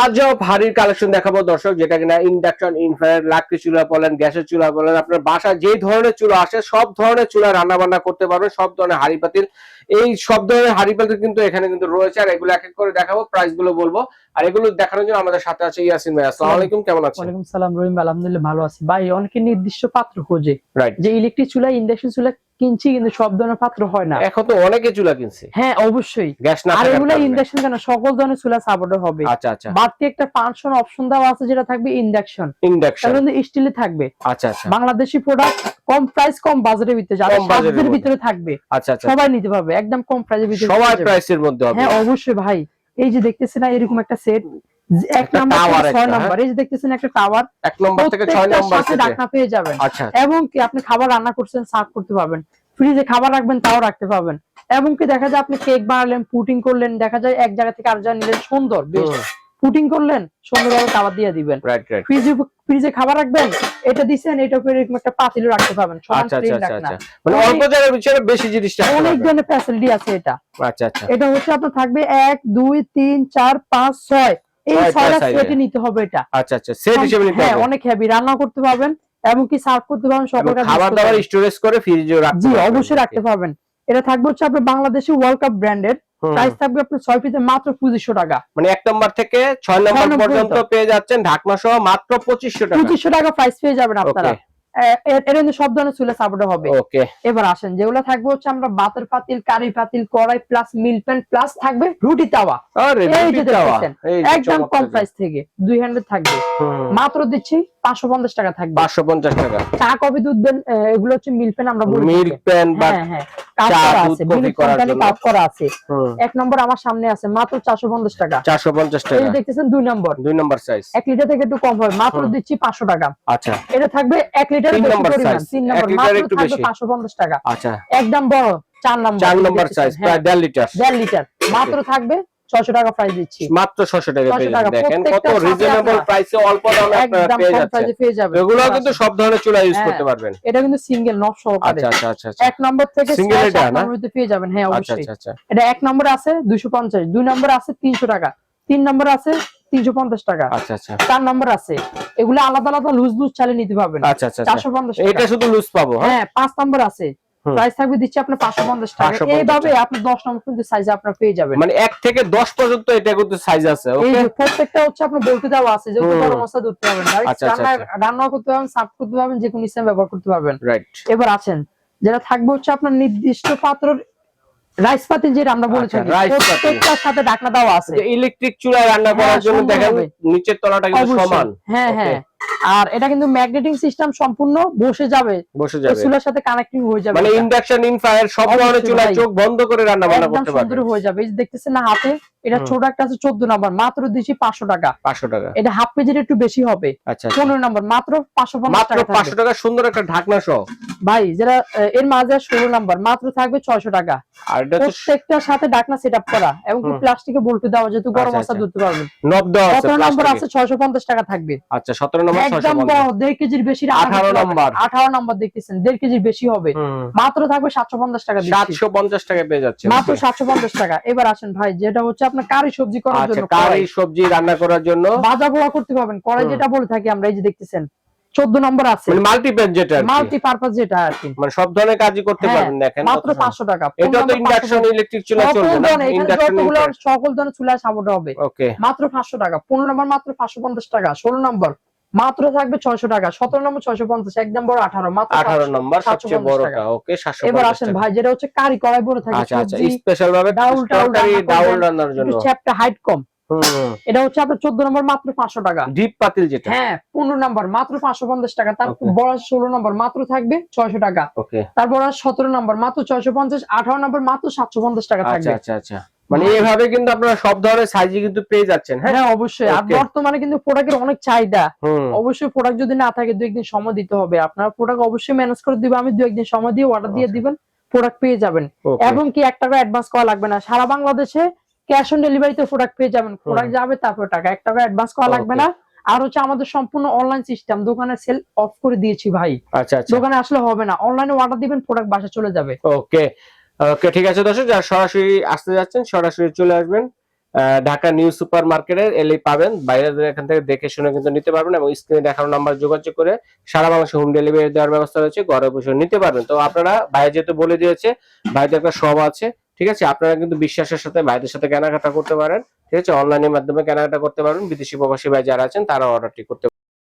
আজও ভারীর কালেকশন দেখাবো। দর্শক যেটা কিনা ইন্ডাকশন ইনফ্রারেড লাকড়ি চুলা বলেন গ্যাসের চুলা বলেন আপনার বাসা যে ধরনের চুলা আসে সব ধরনের চুলা রান্না বান্না করতে পারবেন সব ধরনের হাড়ি পাতিল। এই সব ধরনের হাড়ি পাতিল কিন্তু এখানে কিন্তু রয়েছে আর এগুলো এক এক করে দেখাবো প্রাইসগুলো বলব। আর এগুলো দেখানোর জন্য আমাদের সাথে আছে ইয়াসিন ভাই। আসসালামু আলাইকুম কেমন আছেন? ওয়ালাইকুম সালাম রহিম আলহামদুলিল্লাহ ভালো আছি। ভাই অনেকে নির্দিষ্ট পাত্র খোঁজে। রাইট যে ইলেকট্রিক চুলা ইন্ডাকশন চুলা কিনছি কিন্তু সব ধরনের পাত্র হয় না। এখন তো অনেকে চুলা কিনছে। হ্যাঁ অবশ্যই। গ্যাস না আর এগুলো ইন্ডাকশন কেন? সকল ধরনের চুলা সাপোর্ট হবে। আচ্ছা আচ্ছা। বাড়তি একটা ফাংশন অপশন দেওয়া আছে যেটা থাকবে ইন্ডাকশন ইন্ডাকশন তাহলে স্টিলে থাকবে। আচ্ছা আচ্ছা। বাংলাদেশি প্রোডাক্ট কম প্রাইস কম বাজেটের ভিতরে। কম সাধ্যের ভিতরে থাকবে আচ্ছা আচ্ছা। সবাই নিতে পারবে। একদম কম প্রাইসের ভিতরে সবার প্রাইসের মধ্যে হবে। হ্যাঁ অবশ্যই ভাই। এই যে দেখতেছেন না এরকম একটা সেট এক নাম্বার ছয় একটা, নাম্বার এই যে দেখতেছেন একটা টাওয়ার এক নম্বর থেকে ছয় নম্বর ঢাকনা পেয়ে যাবেন। আচ্ছা। এবং কি আপনি খাবার রান্না করছেন সার্ভ করতে পারবেন। ফ্রিজে খাবার রাখবেন তাও রাখতে পারবেন। এবং কি দেখা যায় আপনি কেক বানালেন পুটিং করলেন দেখা যায় এক জায়গা থেকে আর জায়গা নিলেন সুন্দর বেশ। পুটিং করলেন সুন্দরভাবে খাবার দিয়ে দিবেন। ফ্রিজে ফ্রিজে খাবার রাখবেন এটা দিছেন এটা উপরে একটা পাতিল রাখতে পারবেন আচ্ছা আচ্ছা মানে অল্প জায়গার ভিতরে বেশি জিনিস অনেক ধরনের ফ্যাসিলিটি আছে এটা। আচ্ছা আচ্ছা। এটা হচ্ছে আপনার থাকবে এক দুই তিন চার পাঁচ ছয়। এই ছয়টা। সেটে নিতে হবে এটা। আচ্ছা আচ্ছা সেট হিসেবে নিতে হ্যাঁ হবে। অনেক হেভি রান্না করতে পারবেন এবং কি সার্ভ করতে পারবেন সকল খাবার দাবার স্টোরেজ করে ফ্রিজে রাখতে জি অবশ্যই রাখতে পারবেন। এটা থাকবে হচ্ছে আপনার বাংলাদেশি ওয়ার্ল্ড কাপ ব্র্যান্ডের প্রাইস থাকবে আপনার ছয় পিসে মাত্র পঁচিশশো টাকা। মানে এক নম্বর থেকে ছয় নম্বর পর্যন্ত। পেয়ে যাচ্ছেন ঢাকনা সহ মাত্র পঁচিশশো টাকা। পঁচিশশো টাকা প্রাইস পেয়ে যাবেন আপনারা। ওকে এ- এ- এর কিন্তু সব ধরনের চুলে সাপোর্ট হবে। ওকে। এবার আসেন যেগুলো থাকবে হচ্ছে আমরা বাতের পাতিল কারি পাতিল কড়াই প্লাস মিল প্যান প্লাস থাকবে রুটি তাওয়া। একদম কম প্রাইস থেকে দুই হান্ড্রেড থাকবে। মাত্র দিচ্ছি পাঁচশো পঞ্চাশ টাকা থাকবে। পাঁচশো পঞ্চাশ টাকা। চা কফি দুধ দেন এগুলো হচ্ছে মিল প্যান আমরা মিল্ক প্যান হ্যাঁ হ্যাঁ। করা আছে করা আছে। এক নম্বর আমার সামনে আছে মাত্র চারশো পঞ্চাশ টাকা। চারশো পঞ্চাশ এই দেখতেছেন দুই নম্বর। দুই নম্বর সাইজ এক লিটার থেকে একটু কম মাত্র দিচ্ছি পাঁচশো টাকা। আচ্ছা। এটা থাকবে এক লিটার বেশি পরিমাণ size, নম্বর মাত্র থাকবে বেশি। পাঁচশো পঞ্চাশ টাকা। আচ্ছা। একদম বড় চার নম্বর। চার নম্বর সাইজ হ্যাঁ, প্রায় দেড় লিটার। দেড় লিটার। মাত্র থাকবে ছয়শো টাকা প্রাইস দিচ্ছি। মাত্র 600 টাকা, দেখেন কত রিজনেবল প্রাইসে অল্প দামে আপনারা পেয়ে যাচ্ছেন। পেয়ে যাবেন। এগুলো কিন্তু সব ধরনের চুলা ইউজ। করতে পারবেন। এটা কিন্তু সিঙ্গেল নব সহকারে। আচ্ছা আচ্ছা আচ্ছা আচ্ছা। এক নম্বর থেকে Single এটা, না? পেয়ে যাবেন। হ্যাঁ আচ্ছা অবশ্যই। আচ্ছা আচ্ছা। এটা এক নম্বরে আছে দুইশো পঞ্চাশ দুই নম্বরে আছে তিনশো টাকা তিন নম্বরে আছে তিনশো পঞ্চাশ টাকা। আচ্ছা আচ্ছা। চার নম্বর আছে এগুলো আলাদা আলাদা লুজ লুজ চালিয়ে নিতে পারবেন। আচ্ছা আচ্ছা আচ্ছা। চারশো পঞ্চাশ এটা শুধু লুজ পাবো হ্যাঁ? হ্যাঁ পাঁচ নম্বর আছে। প্রাইস থাকবে দিচ্ছি আপনার পাঁচশো পঞ্চাশ টাকা। এইভাবে আপনি দশ নম্বর পর্যন্ত সাইজে আপনার পেয়ে যাবেন। মানে এক থেকে দশ পর্যন্ত এটা কিন্তু সাইজ আছে যে প্রত্যেকটা হচ্ছে আপনার বলতে দেওয়া আছে যেহেতু হুম। গরম অবস্থা ধরতে পারবেন। Direct আচ্ছা, আচ্ছা, রান্না- রান্না করতে পারবেন সার্ভ করতে পারবেন যে কোনো সিস্টেম ব্যবহার করতে পারবেন। রাইট এবার আছেন যেটা থাকবে হচ্ছে আপনার নির্দিষ্ট পাত্রের রাইস পাতিল যেটা আমরা বলে আচ্ছা, থাকি প্রত্যেকটার সাথে ঢাকনা দেওয়া আছে। ইলেকট্রিক চুলায় রান্না হ্যাঁ, করার জন্য সুন্দর দেখেন নিচের তলাটা কিন্তু সমান। হ্যাঁ হ্যাঁ। আর এটা কিন্তু ম্যাগনেটিং সিস্টেম সম্পূর্ণ বসে যাবে। বসে যাবে। চুলার সাথে কানেক্টিং হয়ে যাবে মানে। ইন্ডাকশন ইনফ্রায়ার সব ধরনের ভাই। চোখ বন্ধ করে রান্না বান্না করতে সুন্দর হয়ে যাবে। এই যে দেখতেছেন না হাতে এটা ছোট একটা আছে চোদ্দ নাম্বার। মাত্র দিচ্ছি পাঁচশো টাকা। পাঁচশো টাকা। এটা হাফ পেজের একটু বেশি হবে। আচ্ছা আচ্ছা। পনেরো নাম্বার। মাত্র পাঁচশো পঞ্চাশ মাত্র টাকা পাঁচশো থাকবে টাকা সুন্দর একটা ঢাকনা সহ। ভাই যারা এর মাঝে ষোলো নাম্বার মাত্র থাকবে ছয়শো টাকা। আর এটা প্রত্যেকটার সাথে ডাকনা সেট আপ করা এবং হুম। প্লাস্টিকে বলতে দেওয়া যেহেতু গরম আচ্ছা, আচ্ছা। ধরতে পারবেন। নব দেওয়া আছে সতেরো নম্বর আছে ছয়শো পঞ্চাশ টাকা থাকবে। আচ্ছা সতেরো নম্বর ছয়শো একদম বড় দেড় কেজির বেশি রান্না 18 করতে পারবেন। নম্বর। আঠারো নম্বর দেখতেছেন দেড় কেজির বেশি হবে। মাত্র থাকবে সাতশো পঞ্চাশ টাকা সাতশো পঞ্চাশ টাকা পেয়ে যাচ্ছে। মাত্র সাতশো পঞ্চাশ টাকা। এবার আসেন ভাই যেটা হচ্ছে আপনার কারি সবজি করার আচ্ছা জন্য কারি সবজি রান্না করার জন্য। পোড়া করতে পারবেন। কড়াই যেটা বলে থাকি আমরা এই যে দেখতেছেন চোদ্দ নম্বর আছে। মানে মাল্টিপ্যান যেটা আর মাল্টি পারপাস যেটা আর কি। মানে সব ধরনের কাজই করতে হ্যাঁ, পারবেন দেখেন মাত্র পাঁচশো টাকা। এটা তো ইন্ডাকশন ইলেকট্রিক চুলা সকল চলবে ধরনের, এখানে ইন্ডাকশন সকল ধরনের চুলা সাপোর্ট হবে। মাত্র পাঁচশো টাকা পনেরো নম্বর মাত্র পাঁচশো পঞ্চাশ টাকা ষোলো নম্বর। মাত্র থাকবে ছয়শো টাকা। সতেরো নম্বর ছয়শো পঞ্চাশ একদম বড় আঠারো মাত্র আঠারো নম্বর সবচেয়ে বড়টা ওকে এবার আসেন ভাই যেটা হচ্ছে কারি কড়াই বলে থাকে আচ্ছা আচ্ছা স্পেশাল ভাবে ডাউল ডাউল রান্নার জন্য। চ্যাপটা হাইট কম। এটা হচ্ছে আপনার চোদ্দ নম্বর মাত্র পাঁচশো টাকা। ডিপ পাতিল যেটা। হ্যাঁ পনেরো নম্বর মাত্র পাঁচশো পঞ্চাশ টাকা। তার Okay. বড় ষোলো নম্বর মাত্র থাকবে ছয়শো টাকা। তারপর সতেরো নম্বর মাত্র ছয়শো পঞ্চাশ আঠারো নম্বর মাত্র সাতশো পঞ্চাশ টাকা আচ্ছা থাকবে। আচ্ছা আচ্ছা। মানে এইভাবে কিন্তু আপনারা সব ধরনের সাইজই কিন্তু পেয়ে যাচ্ছেন হ্যাঁ? হ্যাঁ অবশ্যই। আর বর্তমানে কিন্তু প্রোডাক্টের অনেক চাহিদা। অবশ্যই প্রোডাক্ট যদি না থাকে দু একদিন সময় দিতে হবে। আপনারা প্রোডাক্ট অবশ্যই ম্যানেজ করে দিবেন আমি দু একদিন সময় দিয়ে অর্ডার দিয়ে দিবেন প্রোডাক্ট পেয়ে যাবেন. এবং কি এক টাকা অ্যাডভান্স করা লাগবে না। সারা বাংলাদেশে ক্যাশ অন ডেলিভারিতে প্রোডাক্ট পেয়ে যাবেন। প্রোডাক্ট যাবে তারপর টাকা। এক টাকা অ্যাডভান্স করা লাগবে না। আর হচ্ছে আমাদের সম্পূর্ণ অনলাইন সিস্টেম দোকানে সেল অফ করে দিয়েছি ভাই। আচ্ছা আচ্ছা। দোকানে আসলে হবে না। অনলাইনে অর্ডার দিবেন প্রোডাক্ট বাসা চলে যাবে। ওকে ওকে ঠিক আছে দর্শক, যারা সরাসরি আসতে যাচ্ছেন, সরাসরি চলে আসবেন। ঢাকা নিউ সুপার মার্কেটের এলেই পাবেন। বাইরেদের এখান থেকে দেখে শুনে কিন্তু নিতে পারবেন এবং স্ক্রিনে দেখানো নাম্বার যোগাযোগ করে সারা বাংলাদেশে হোম ডেলিভারি দেওয়ার ব্যবস্থা রয়েছে, ঘরে বসে নিতে পারবেন। তো আপনারা ভাই যেহেতু বলে দিয়েছে, ভাইদের একটা সব আছে, ঠিক আছে? আপনারা কিন্তু বিশ্বাসের সাথে ভাইদের সাথে কেনাকাটা করতে পারেন, ঠিক আছে? অনলাইনের মাধ্যমে কেনাকাটা করতে পারবেন। বিদেশি প্রবাসী ভাই যারা আছেন তারা অর্ডারটি করতে